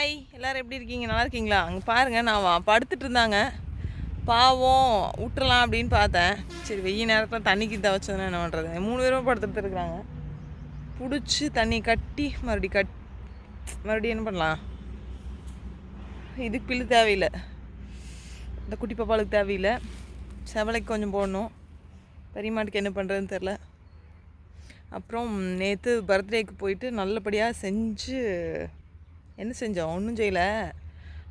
Hi எல்லோரும் எப்படி இருக்கீங்க? நல்லா இருக்கீங்களா? அங்கே பாருங்கள் நான் படுத்துட்டு இருந்தாங்க. பாவம் விட்டுறலாம் அப்படின்னு பார்த்தேன். சரி வெயில் நேரத்தில் தண்ணிக்கு தவச்சதுன்னா என்ன பண்ணுறது மூணு பேரும் படுத்துட்டு இருக்கிறாங்க பிடிச்சி தண்ணி கட்டி மறுபடி கட் மறுபடியும் என்ன பண்ணலாம்? இதுக்கு பில்லு தேவையில்லை. இந்த குட்டி பாப்பாளுக்கு தேவையில்லை. செவலைக்கு கொஞ்சம் போடணும். பெரியமாட்டுக்கு என்ன பண்ணுறதுன்னு தெரில அப்புறம் நேற்று பர்த்டேக்கு போயிட்டு நல்லபடியாக செஞ்சு என்ன செஞ்சோம் ஒன்றும் செய்யலை.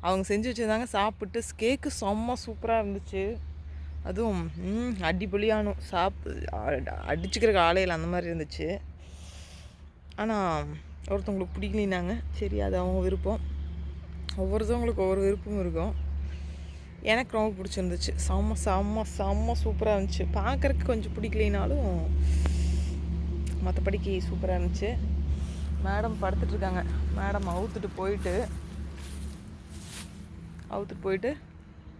அவங்க செஞ்சு வச்சுருந்தாங்க சாப்பிட்டு கேக்கு செம்ம சூப்பராக இருந்துச்சு. அதுவும் ம், சாப் சாப்பு அ- அடிச்சுக்கிறக்கு ஆலையில் அந்த மாதிரி இருந்துச்சு. ஆனால் ஒருத்தவங்களுக்கு பிடிக்கலினாங்க சரி அது அவங்க விருப்பம். ஒவ்வொருத்தவங்களுக்கு ஒவ்வொரு விருப்பமும் இருக்கும். எனக்கு ரொம்ப பிடிச்சிருந்துச்சு. செம்ம செம்ம செம்ம சூப்பராக இருந்துச்சு. பார்க்குறக்கு கொஞ்சம் பிடிக்கலினாலும் மற்றபடிக்கு சூப்பராக இருந்துச்சு. மேடம் படுத்துட்டு இருக்காங்க மேடம் அவுத்துட்டு போயிட்டு அவுத்துட்டு போயிட்டு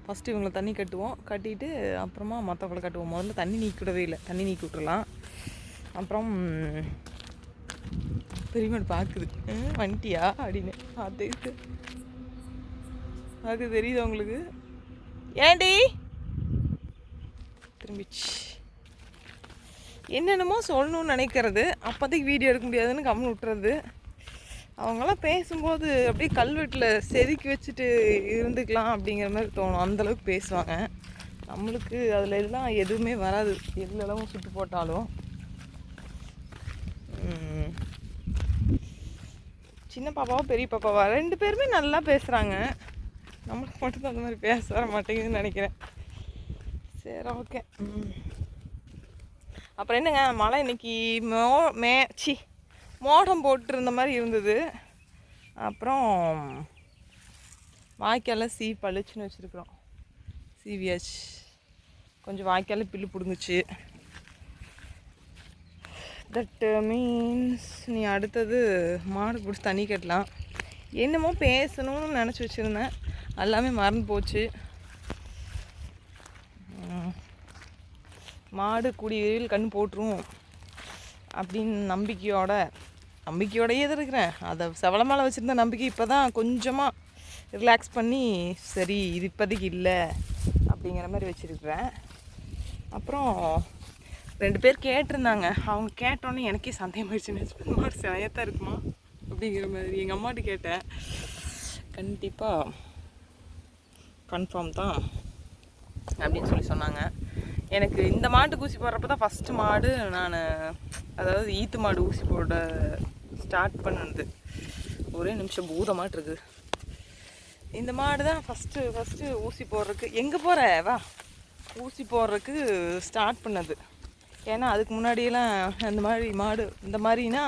ஃபஸ்ட்டு இவங்களை தண்ணி கட்டுவோம். கட்டிட்டு அப்புறமா மற்றவங்களை கட்டுவோம். முதல்ல தண்ணி நீக்கிடவே இல்லை. தண்ணி நீக்கி விட்டுலாம் அப்புறம் பெரியமேடு பார்க்குது "ம், அப்படின்னு. பார்த்துக்கிட்டு அது தெரியுது அவங்களுக்கு ஏண்டி திரும்பிச்சு. என்னென்னமோ சொல்லணும்னு நினைக்கிறது. அப்போதைக்கு வீடியோ எடுக்க முடியாதுன்னு கம்மி விட்டுறது. அவங்களாம் பேசும்போது அப்படியே கல்வெட்டில் செதுக்கி வச்சுட்டு இருந்துக்கலாம் அப்படிங்கிற மாதிரி தோணும். அந்தளவுக்கு பேசுவாங்க. நம்மளுக்கு அதில் எல்லாம் எதுவுமே வராது. எல்லளவும் சுட்டு போட்டாலும். சின்ன பாப்பாவோ பெரிய பாப்பாவா ரெண்டு பேருமே நல்லா பேசுகிறாங்க நம்மளுக்கு மட்டும் அந்த மாதிரி பேச வர மாட்டேங்குதுன்னு நினைக்கிறேன். சரி ஓகே அப்புறம் என்னங்க மழை இன்னைக்கு மோ மே சி மோடம் போட்டிருந்த மாதிரி இருந்தது. அப்புறம் வாய்க்காலில் சீ பளிச்சுன்னு வச்சுருக்குறோம். சீவியாச்சு கொஞ்சம் வாய்க்கால பில்லு பிடுங்குச்சு. தட் மீன்ஸ் நீ அடுத்தது மாடு பிடிச்சி தண்ணி கட்டலாம். என்னமோ பேசணும்னு நினச்சி வச்சுருந்தேன். எல்லாமே மறந்து போச்சு. மாடு கூடிய விரைவில் கண் போட்டுரும் அப்படின்னு நம்பிக்கையோட நம்பிக்கையோடயே தான் இருக்கிறேன் அதை சவளமால மேலே வச்சுருந்த நம்பிக்கை இப்போ தான் கொஞ்சமாக ரிலாக்ஸ் பண்ணி சரி இது இப்போதைக்கு இல்லை அப்படிங்கிற மாதிரி வச்சுருக்குறேன். அப்புறம் ரெண்டு பேர் கேட்டிருந்தாங்க. அவங்க கேட்டோன்னே எனக்கே சந்தேகம் ஆயிடுச்சு மாடு சிலையத்தான் இருக்குமா அப்படிங்கிற மாதிரி எங்கள் அம்மாட்ட கேட்டேன். கண்டிப்பாக கன்ஃபார்ம் தான் அப்படின்னு சொல்லி சொன்னாங்க. எனக்கு இந்த மாட்டுக்கு ஊசி போடுறப்ப தான் ஃபஸ்ட்டு மாடு நான் அதாவது ஈத்து மாடு ஊசி போட ஸ்டார்ட் பண்ணது. ஒரே நிமிஷம் பூதமாட்டு இருக்கு. இந்த மாடு தான் ஃபஸ்ட்டு ஃபஸ்ட்டு ஊசி போடுறதுக்கு எங்கே போகிற வா. ஊசி போடுறதுக்கு ஸ்டார்ட் பண்ணது. ஏன்னா அதுக்கு முன்னாடியெல்லாம் அந்த மாதிரி மாடு இந்த மாதிரினா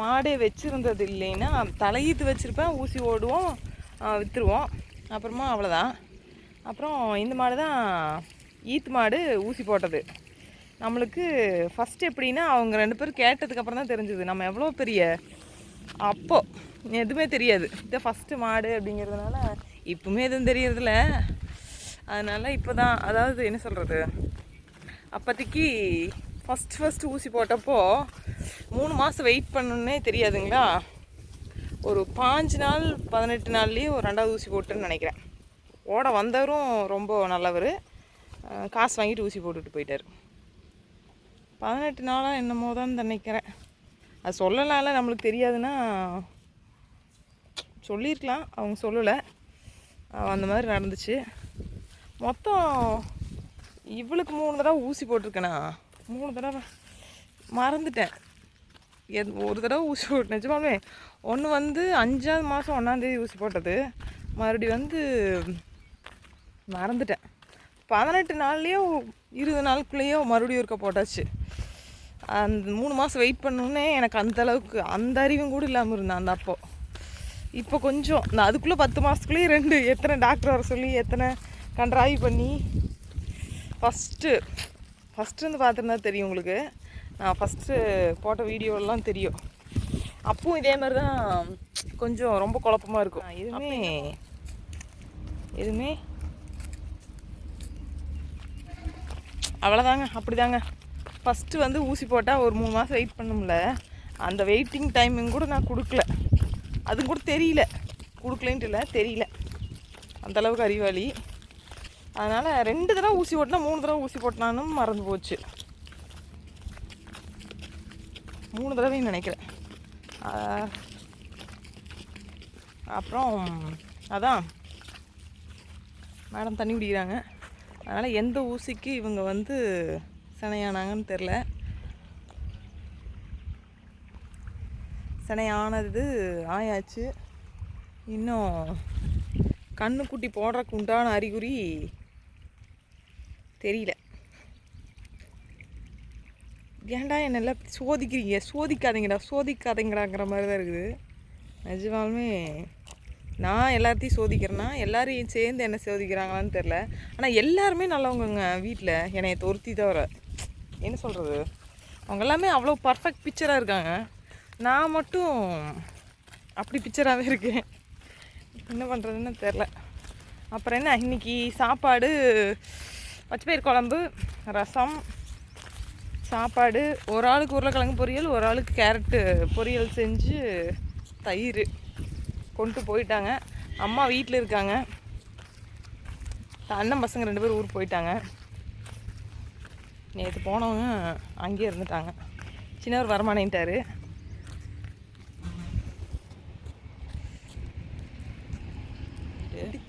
மாடே வச்சுருந்தது இல்லைன்னா தலையீத்து வச்சுருப்பேன் ஊசி ஓடுவோம் விற்றுருவோம் அப்புறமா அவ்வளோதான் அப்புறம் இந்த மாடு தான் ஈத்து மாடு ஊசி போட்டது. நம்மளுக்கு ஃபஸ்ட்டு எப்படின்னா அவங்க ரெண்டு பேரும் கேட்டதுக்கப்புறம் தான் தெரிஞ்சுது. நம்ம எவ்வளோ பெரிய அப்போது எதுவுமே தெரியாது. இதை ஃபஸ்ட்டு மாடு அப்படிங்கிறதுனால இப்பவுமே எதுவும் தெரியறதில்ல. அதனால் இப்போ தான் அதாவது என்ன சொல்கிறது அப்போதைக்கு ஃபஸ்ட் ஃபஸ்ட்டு ஊசி போட்டப்போ மூணு மாதம் வெயிட் பண்ணணுன்னே தெரியாதுங்களா? ஒரு பாஞ்சு நாள் பதினெட்டு நாள்லேயே ஒரு ரெண்டாவது ஊசி போட்டுன்னு நினைக்கிறேன். ஓட வந்தவரும் ரொம்ப நல்லவர். காசு வாங்கிட்டு ஊசி போட்டுட்டு போயிட்டார். பதினெட்டு நாளாக என்னமோ தான் நினைக்கிறேன். அது சொல்லலாம்ல நம்மளுக்கு தெரியாதுன்னா சொல்லியிருக்கலாம். அவங்க சொல்லலை. அந்த மாதிரி நடந்துச்சு. மொத்தம் இவளுக்கு மூணு தடவை ஊசி போட்டிருக்கேனா? மூணு தடவை. மறந்துட்டேன். எ ஒரு தடவை ஊசி போட்டு நிஜமாலுமே ஒன்று வந்து அஞ்சாவது மாதம் ஒன்றாந்தேதி ஊசி போட்டது. மறுபடி வந்து மறந்துட்டேன். பதினெட்டு நாள்லேயோ இருபது நாளுக்குள்ளேயோ மறுபடியும் ஒருக்க போட்டாச்சு. அந்த மூணு மாதம் வெயிட் பண்ணோன்னே எனக்கு அந்த அளவுக்கு அந்த அறிவும் கூட இல்லாமல் இருந்தேன் அந்த அப்போ. இப்போ கொஞ்சம் நான் அதுக்குள்ளே பத்து மாதத்துக்குள்ளேயே ரெண்டு எத்தனை டாக்டர் வர சொல்லி எத்தனை கண்ட்ராவி பண்ணி ஃபஸ்ட்டு ஃபஸ்ட்டு வந்து பார்த்துருந்தா தெரியும் உங்களுக்கு. நான் ஃபஸ்ட்டு போட்ட வீடியோலாம் தெரியும். அப்பவும் இதே மாதிரி தான் கொஞ்சம் ரொம்ப குழப்பமா இருக்கும். எதுவுமே எதுவுமே அவ்வளோதாங்க அப்படிதாங்க. ஃபஸ்ட்டு வந்து ஊசி போட்டால் ஒரு மூணு மாதம் வெயிட் பண்ணும்ல. அந்த வெயிட்டிங் டைமிங் கூட நான் கொடுக்கல. அது கூட தெரியல. கொடுக்கலன்ட்டு இல்லை தெரியல. அந்தளவுக்கு அறிவாளி. அதனால் ரெண்டு தடவை ஊசி போட்டினா மூணு தடவை ஊசி போட்டினான்னு மறந்து போச்சு. மூணு தடவையும் நினைக்கிறேன். அப்புறம் அதான். மேடம் தண்ணி குடிக்கிறாங்க. அதனால் எந்த ஊசிக்கு இவங்க வந்து சினையானாங்கன்னு தெரில சினையானது ஆயாச்சு. இன்னும் கண்ணுக்குட்டி போடுறக்கு உண்டான அறிகுறி தெரியல. ஏன்டா என்னெல்லாம் சோதிக்கிறீங்க? சோதிக்காதீங்கடா சோதிக்காதீங்கடாங்கிற மாதிரி தான் இருக்குது. நிஜமாலுமே நான் எல்லாத்தையும் சோதிக்கிறேன்னா எல்லாரையும் சேர்ந்து என்ன சோதிக்கிறாங்களான்னு தெரில. ஆனால் எல்லாருமே நல்லவங்கங்க வீட்டில் என்னைய தொருத்தி தவிர. என்ன சொல்கிறது அவங்க எல்லாமே அவ்வளோ பர்ஃபெக்ட் பிக்சராக இருக்காங்க. நான் மட்டும் அப்படி பிக்சராகவே இருக்கேன். என்ன பண்ணுறதுன்னு தெரில. அப்புறம் என்ன? இன்னைக்கு சாப்பாடு பச்சைப்பயிர் குழம்பு ரசம் சாப்பாடு ஒரு ஆளுக்கு உருளைக்கிழங்கு பொரியல் ஒரு ஆளுக்கு கேரட்டு பொரியல் செஞ்சு தயிர். கொண்டு போயிட்டாங்க. அம்மா வீட்டில் இருக்காங்க. அண்ணன் பசங்க ரெண்டு பேரும் ஊருக்கு போயிட்டாங்க. நேற்று போனவங்க அங்கேயே இருந்துட்டாங்க. சின்னவர் வரமானேன்ட்டாரு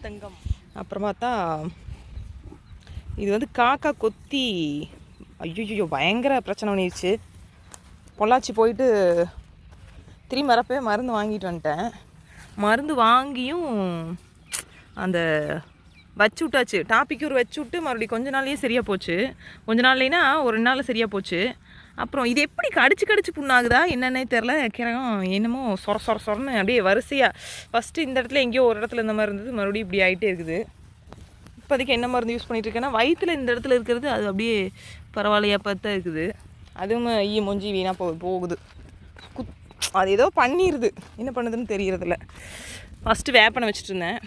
தங்கம் அப்புறம் பார்த்தா இது வந்து காக்கா கொத்தி ஐயோ பயங்கர பிரச்சனை பண்ணிடுச்சு பொள்ளாச்சி போயிட்டு திரும்பி வரப்பவே மருந்து வாங்கிட்டு வந்துட்டேன். மருந்து வாங்கியும் அந்த வச்சு விட்டாச்சு டாபிக் ஒரு வச்சு விட்டு மறுபடியும் கொஞ்ச நாள்லேயே சரியாக போச்சு. கொஞ்ச நாள்லைனா ஒரு ரெண்டு நாளில் சரியாக போச்சு. அப்புறம் இது எப்படி கடிச்சு கடிச்சு புண்ணாகுதா என்னென்னே தெரில கிரகம் என்னமோ சொர சொர சொரன்னு அப்படியே வரிசையாக ஃபஸ்ட்டு இந்த இடத்துல எங்கேயோ ஒரு இடத்துல இந்த மாதிரி இருந்தது. மறுபடியும் இப்படி ஆகிட்டே இருக்குது. இப்போதைக்கு என்ன மருந்து யூஸ் பண்ணிட்டு இருக்கேன்னா வயிற்றில் இந்த இடத்துல இருக்கிறது அது அப்படியே பரவாயில்லையா பார்த்தா இருக்குது. அதுவும் ஈ மொஞ்சி வீணாக போ போகுது. குத் அது ஏதோ பண்ணிடுது என்ன பண்ணுதுன்னு தெரியறதில்ல. ஃபஸ்ட்டு வேப்பனை வச்சுட்டு இருந்தேன்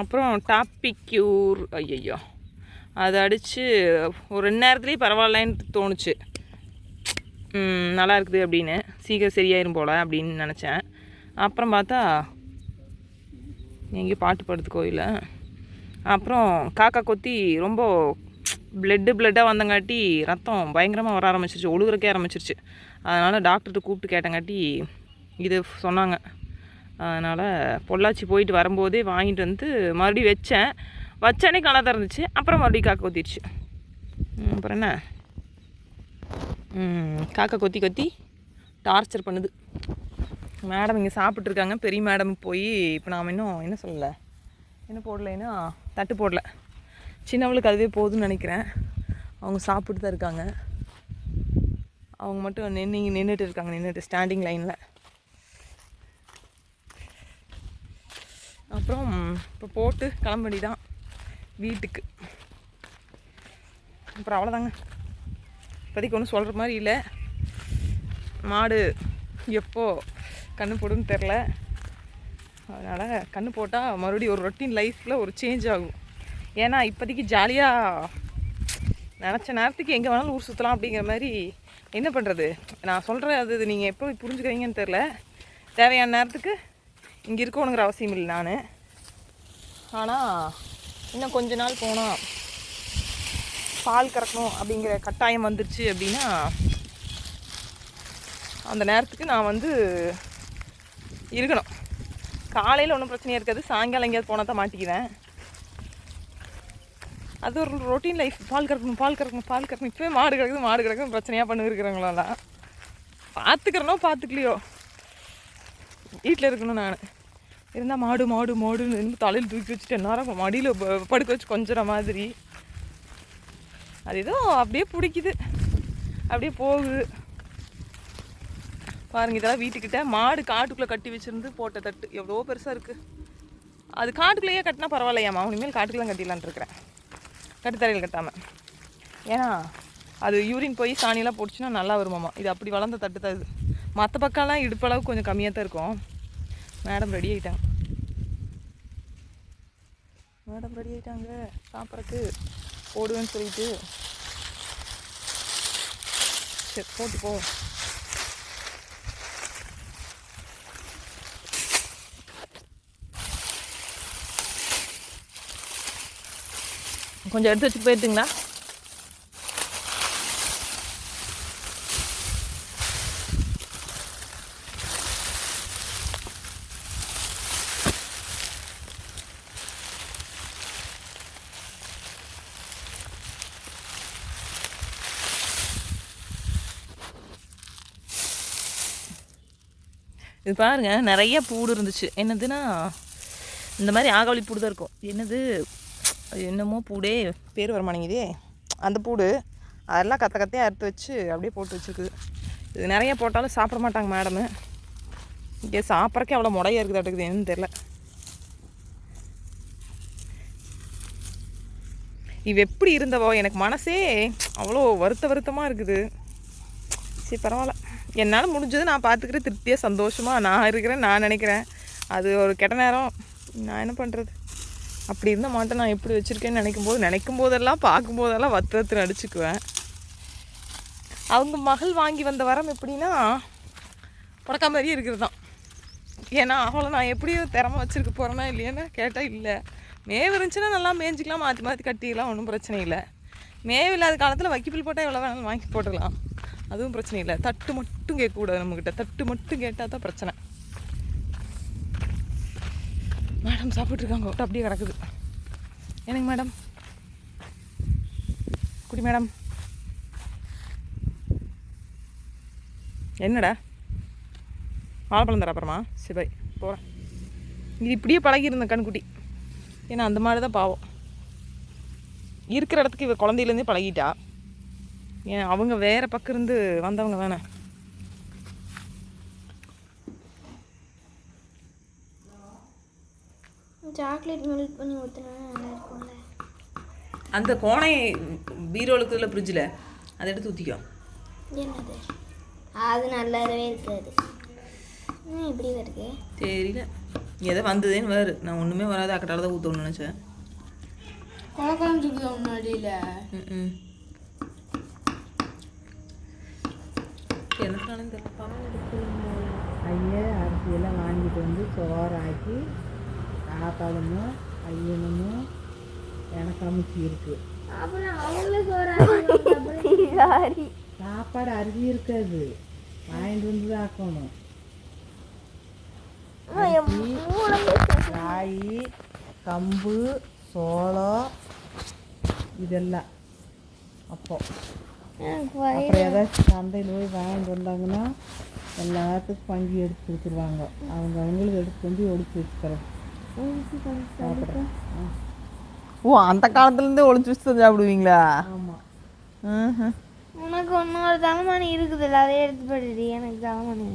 அப்புறம் டாப்பிக்யூர் ஐயையோ. அதை அடித்து ஒரு ரெண்டு நேரத்துலேயே பரவாயில்லன்னு தோணுச்சு. நல்லா இருக்குது அப்படின்னு. சீக்கிரம் சரியாயிரும் போல அப்படின்னு நினச்சேன். அப்புறம் பார்த்தா எங்கேயோ பாட்டு படுத்து கோயிலில். அப்புறம் காக்கா கொத்தி ரொம்ப பிளட்டு பிளட்டாக வந்தங்காட்டி ரத்தம் பயங்கரமாக வர ஆரம்பிச்சிருச்சு. ஒழுகுறக்கே ஆரம்பிச்சிருச்சு. அதனால் டாக்டர்கிட்ட கூப்பிட்டு கேட்டங்காட்டி இது சொன்னாங்க. அதனால் பொள்ளாச்சி போயிட்டு வரும்போதே வாங்கிட்டு வந்து மறுபடியும் வச்சேன். வச்சனே நல்லா தான் இருந்துச்சு அப்புறம் மறுபடியும் காக்கா கொத்திடுச்சு. அப்புறம் என்ன? காக்கா கொத்தி கொத்தி டார்ச்சர் பண்ணுது. மேடம் இங்கே சாப்பிட்ருக்காங்க பெரிய மேடம் போய் இப்போ நாம் இன்னும் என்ன சொல்லலை? என்ன போடலைன்னா? தட்டு போடல. சின்னவளுக்கு அதுவே போதும்னு நினைக்கிறேன். அவங்க சாப்பிட்டு தான் இருக்காங்க. அவங்க மட்டும் நின்று நின்றுட்டு இருக்காங்க நின்றுட்டு ஸ்டாண்டிங் லைனில் அப்புறம் இப்போ போட்டு கிளம்படி தான் வீட்டுக்கு. அப்புறம் அவ்வளோதாங்க இப்போதைக்கு ஒன்றும் சொல்கிற மாதிரி இல்லை. மாடு எப்போ கண்ணு போடுன்னு தெரில அதனால் கண்ணு போட்டால் மறுபடியும் ஒரு ரொட்டீன் லைஃப்பில் ஒரு சேஞ்ச் ஆகும். ஏன்னா இப்போதைக்கு ஜாலியாக நினச்ச நேரத்துக்கு எங்கே வேணாலும் ஊர் சுற்றலாம் அப்படிங்கிற மாதிரி என்ன பண்ணுறது நான் சொல்கிறேன் அது நீங்கள் எப்போ புரிஞ்சுக்கிறீங்கன்னு தெரில தேவையான நேரத்துக்கு இங்கே இருக்கணுங்கிற அவசியம் இல்லை நான். ஆனால் இன்னும் கொஞ்ச நாள் போனால் பால் கறக்கணும் அப்படிங்கிற கட்டாயம் வந்துருச்சு அப்படின்னா அந்த நேரத்துக்கு நான் வந்து இருக்கணும். காலையில் ஒன்றும் பிரச்சனையாக இருக்காது. சாயங்காலம் எங்கேயாவது போனால் தான் மாட்டிக்குவேன். அது ஒரு ரொட்டீன் லைஃப் பால் கறக்கணும் பால் கறக்கணும் பால் கறக்கணும். இப்போவே மாடு கிடக்குது மாடு கிடக்குது பிரச்சனையாக பண்ணிருக்கிறவங்களெல்லாம் பார்த்துக்கிறனோ பார்த்துக்கலையோ வீட்டில் இருக்கணும் நான். இருந்தால் மாடு மாடு மாடுன்னு தலையில் தூக்கி வச்சுட்டு நேரம் மடியில் படுக்க வச்சு கொஞ்சற மாதிரி. அது ஏதோ அப்படியே பிடிக்குது. அப்படியே போகுது. பாருங்க இதெல்லாம் வீட்டுக்கிட்ட மாடு காட்டுக்குள்ளே கட்டி வச்சிருந்து போட்ட தட்டு. எவ்வளோ பெருசாக இருக்குது அது காட்டுக்குள்ளேயே கட்டினா பரவாயில்லையாம்மா? இனிமேல் காட்டுக்குள்ளே கட்டிடலான்ட்டு இருக்கிறேன். கட்டுத்தரையில் கட்டாமல் ஏன்னா அது யூரின் போய் சாணியெல்லாம் போட்டுச்சுன்னா நல்லா வருமாமா. இது அப்படி வளர்ந்த தட்டு தான் இது. மற்ற பக்கம்லாம் இடுப்பளவு கொஞ்சம் கம்மியாக தான் இருக்கும். மேடம் ரெடி ஆகிட்டாங்க மேடம் ரெடி ஆகிட்டாங்க சாப்பிட்றக்கு போடுவேன்னு சொல்லிட்டு. சரி போட்டு போ கொஞ்சம் எடுத்து வச்சு போயிட்டுங்களா இது பாருங்க நிறைய பூடு இருந்துச்சு. என்னதுன்னா இந்த மாதிரி ஆகாவளி பூடு தான் இருக்கும். என்னது அது என்னமோ பூடே. பேர் வரமாட்டேங்குதே அந்த பூடு அதெல்லாம் கத்த கத்தையாக அறுத்து வச்சு அப்படியே போட்டு வச்சுருக்குது இது நிறைய போட்டாலும் சாப்பிட மாட்டாங்க மேடமு. இங்கே சாப்பிட்றக்கே அவ்வளோ முடையாக இருக்குது அடுக்குது என்னன்னு தெரில இவ எப்படி இருந்தவோ எனக்கு மனசே அவ்வளோ வருத்த வருத்தமாக இருக்குது. சரி பரவாயில்ல. என்னால் முடிஞ்சது நான் பார்த்துக்கிறேன் திருப்தியாக சந்தோஷமாக நான் இருக்கிறேன் நான் நினைக்கிறேன். அது ஒரு கெட்ட நேரம். நான் என்ன பண்ணுறது அப்படி இருந்த மாட்டை நான் எப்படி வச்சுருக்கேன்னு நினைக்கும் போது நினைக்கும் போதெல்லாம் பார்க்கும் போதெல்லாம் வத்திரத்து நடிச்சுக்குவேன். அவங்க மகள் வாங்கி வந்த வரம் எப்படின்னா புடக்கா மாதிரியே இருக்கிறது தான் ஏன்னா அவளை நான் எப்படியும் திறமை வச்சுருக்க போகிறேன்னா இல்லையான்னு கேட்டால் இல்லை. மேவு இருந்துச்சுன்னா நல்லா மேய்ஞ்சிக்கலாம் மாற்றி மாற்றி கட்டிக்கலாம் ஒன்றும் பிரச்சனை இல்லை. மேவு இல்லாத காலத்தில் வைக்கப்பில் போட்டால் எவ்வளோ வேணாலும் வாங்கி போட்டுக்கலாம். அதுவும் பிரச்சனை இல்லை. தட்டு மட்டும் கேட்கக்கூடாது நம்மக்கிட்ட தட்டு மட்டும் கேட்டால் தான் பிரச்சனை. மேடம் சாப்பிட்ருக்காங்க விட்டு அப்படியே கிடக்குது. என்னங்க மேடம்? குடி மேடம். என்னடா? வாழைப்பழம் தர அப்புறமா. சரி போகிறேன் இது இப்படியே பழகியிருந்தேன் கண்குட்டி. ஏன்னா அந்த மாதிரி தான் பாவம். இருக்கிற இடத்துக்கு இவ குழந்தையிலேருந்தே பழகிட்டா. ஏன் அவங்க வேறு பக்கம் இருந்து வந்தவங்க தானே. சாக்லேட் மெல்ட் பண்ணி ஊற்றினா நல்லா இருக்கும்ல. அந்த கோணை பீரோலுக்கு இல்லை ஃப்ரிட்ஜில் அதை எடுத்து ஊற்றிக்கோ என்னது? அது நல்லாவே இருக்காது. இப்படி வருது? தெரியல. எதை வந்ததேன்னு வேறு. நான் ஒன்றுமே வராது. அக்கட்டால தான் ஊற்றணும்னு நினச்சேன். குழக்காஞ்சுக்குதா முன்னாடியில் ம் எனக்கு ஐயா அரிசியெல்லாம் வாங்கிட்டு வந்து சோறு ஆக்கி ஆத்தாளுமோ ஐயனுமோ எனக்கு அமைச்சி இருக்கு அப்புறம் அவங்களுக்கு சாரி சாப்பாடு அரிசி இருக்காது வாங்கிட்டு வந்து தான் ஆக்கணும் ராகி கம்பு சோளம் இதெல்லாம் அப்போ அப்புறம் ஏதாச்சும் சந்தையில் போய் வாங்கிட்டு வந்தாங்கன்னா எல்லாத்துக்கும் பங்கி எடுத்து கொடுத்துருவாங்க அவங்க அவங்களுக்கு எடுத்து வந்து ஒடிச்சு வச்சுக்கிறேன் சாப்பிட்றேன் ஓ அந்த காலத்துலேருந்தே ஒளிச்சு வச்சு தான் சாப்பிடுவீங்களா. உனக்கு இன்னொரு தலைமணி இருக்குதுல்ல அதை எடுத்து போடுடி எனக்கு தலைமணி.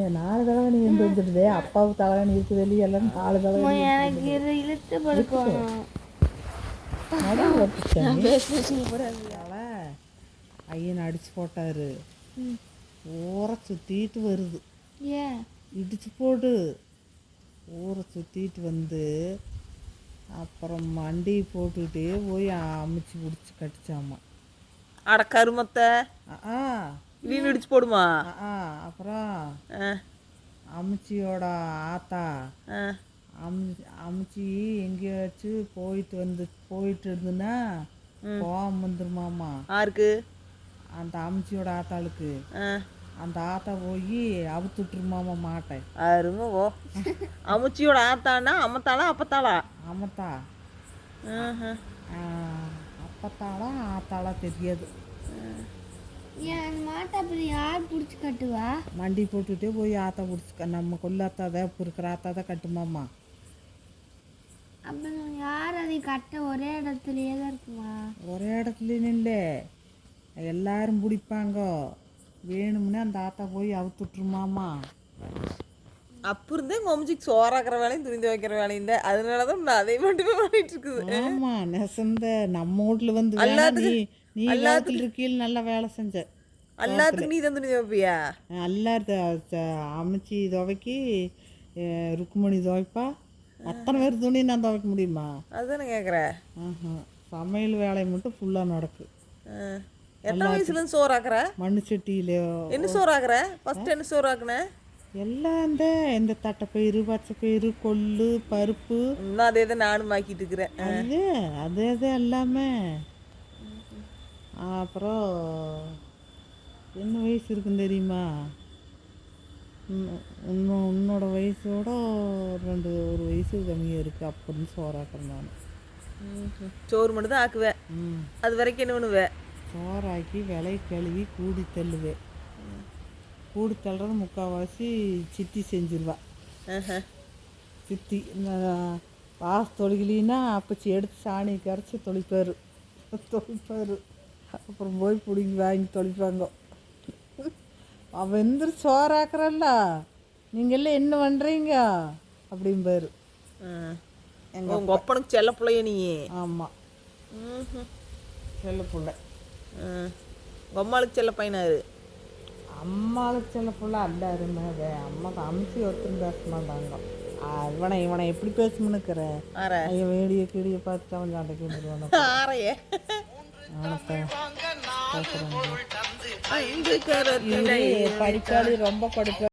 ஏன் நாலு தடவை நீ எந்த வந்துடுதே அப்பாவுக்கு தலைவணி இருக்குது இல்லையா எல்லாம் நாலு தடவை அம்மா, எனக்கு இது இழுத்து படுக்கணும். ஐயன் அடிச்சு போட்டாரு. ஊரை சுத்திட்டு வருது. ஏன்? இடிச்சு போடு. ஊரை சுத்திட்டு வந்து அப்புறம் மண்டி போட்டுக்கிட்டே போய் அமுச்சு பிடிச்சி கட்டிச்சாமா அட கருமத்தை. ஆ வீண் இடிச்சு போடுமா? ஆ அப்புறம் அமிச்சியோட ஆத்தா ஆ. அமி அமிச்சி எங்கேயாச்சும் போயிட்டு வந்து போயிட்டு இருந்துன்னா கோவம் வந்துருமாமா. ஆருக்கு அந்த அமிச்சியோட ஆத்தாளுக்கு. அந்த ஆத்தா போய் அவுத்துட்டுருமாமா மாட்டை. அருமை ஓ அமுச்சியோட ஆத்தானா அம்மத்தாளா அப்பத்தாளா. ஆ, அப்பத்தாளா ஆத்தாளா தெரியாது. மாட்டை அப்புறம் யார் பிடிச்சி கட்டுவா? மண்டி போட்டுட்டே போய் ஆத்தா பிடிச்சிக்க நம்ம கொல்லாத்தா தான் இப்போ இருக்கிற ஆத்தா தான் கட்டுமாமா. அப்புறம் யார் அதை கட்ட ஒரே இடத்துலயே தான் இருக்குமா? ஒரே இடத்துல இல்லை எல்லாரும் பிடிப்பாங்க. வேணும்னே அந்த ஆத்தா போய் அவுத்துட்ருமாமா அப்ப இருந்தே அம்மாச்சிக்கு சோறாக்குற வேலையும் துணி துவைக்கிற வேலையும் தான் அதனால தான் நான் அதை மட்டுமே பண்ணிட்டு இருக்குது. ஆமா நெசந்த நம்ம வீட்ல வந்து நீ நீ காலத்தில் இருக்கையில் நல்லா வேலை செஞ்ச எல்லாத்துக்கும் நீ தான் துணி துவைப்பியா? எல்லாரும் அமைச்சி துவைக்கி ருக்குமணி துவைப்பா. அத்தனை பேர் துணி நான் துவைக்க முடியுமா? அதுதான் கேட்குறேன். சமையல் வேலை மட்டும் ஃபுல்லாக நடக்கு. எத்தனை வயசுல இருந்து சோறாக்குற? மண்ணு சட்டியில என்ன சோறாக்குற? ஃபர்ஸ்ட் என்ன சோறாக்குன? எல்லாம் இந்த இந்த தட்டைப்பயிறு பச்சைப்பயிறு கொள்ளு பருப்பு. இன்னும் அதே தான் நானும் ஆக்கிட்டு இருக்கிறேன். அது அது எல்லாமே. அப்புறம் என்ன வயசு இருக்குன்னு தெரியுமா? இன்னும் உன்னோட வயசோட ரெண்டு ஒரு வயசு கம்மியாக இருக்குது அப்படின்னு சோறாக்குறேன் நான். சோறு மட்டும் தான் ஆக்குவேன் அது வரைக்கும் என்ன பண்ணுவேன் சோறாக்கி விலை கழுவி கூடி தள்ளுவேன் கூடி தள்ளுறது முக்கால்வாசி சித்தி செஞ்சிருவா. சித்தி இந்த வாச தொழிலினா அப்பச்சி எடுத்து சாணி கரைச்சி தொளிப்பார். தொளிப்பார். அப்புறம் போய் பிடிங்கி வாங்கி தொளிப்பாங்க. அவன் எந்திரிச்சு சோறாக்குறல்ல. நீங்கள் எல்லாம் என்ன பண்ணுறீங்க அப்படிம்பாரு. உங்க ஒப்பனுக்கு செல்ல பிள்ளைய நீ ஆமாம். செல்ல பிள்ளை. அம்மாளுக்கு செல்ல பையனாரு அம்மாவுக்கு சில புள்ள அல்ல இருந்தது அம்மாவுக்கு அமுச்சு ஒருத்தரும் பேச மாட்டாங்க. ஆ, இவனை இவனை எப்படி பேசணுக்கிற ஐயோ வேடிய கீடிய பார்த்து அவன் சண்டைக்கு வந்துடுவான ஆறைய. படிப்பாளி ரொம்ப படிப்பா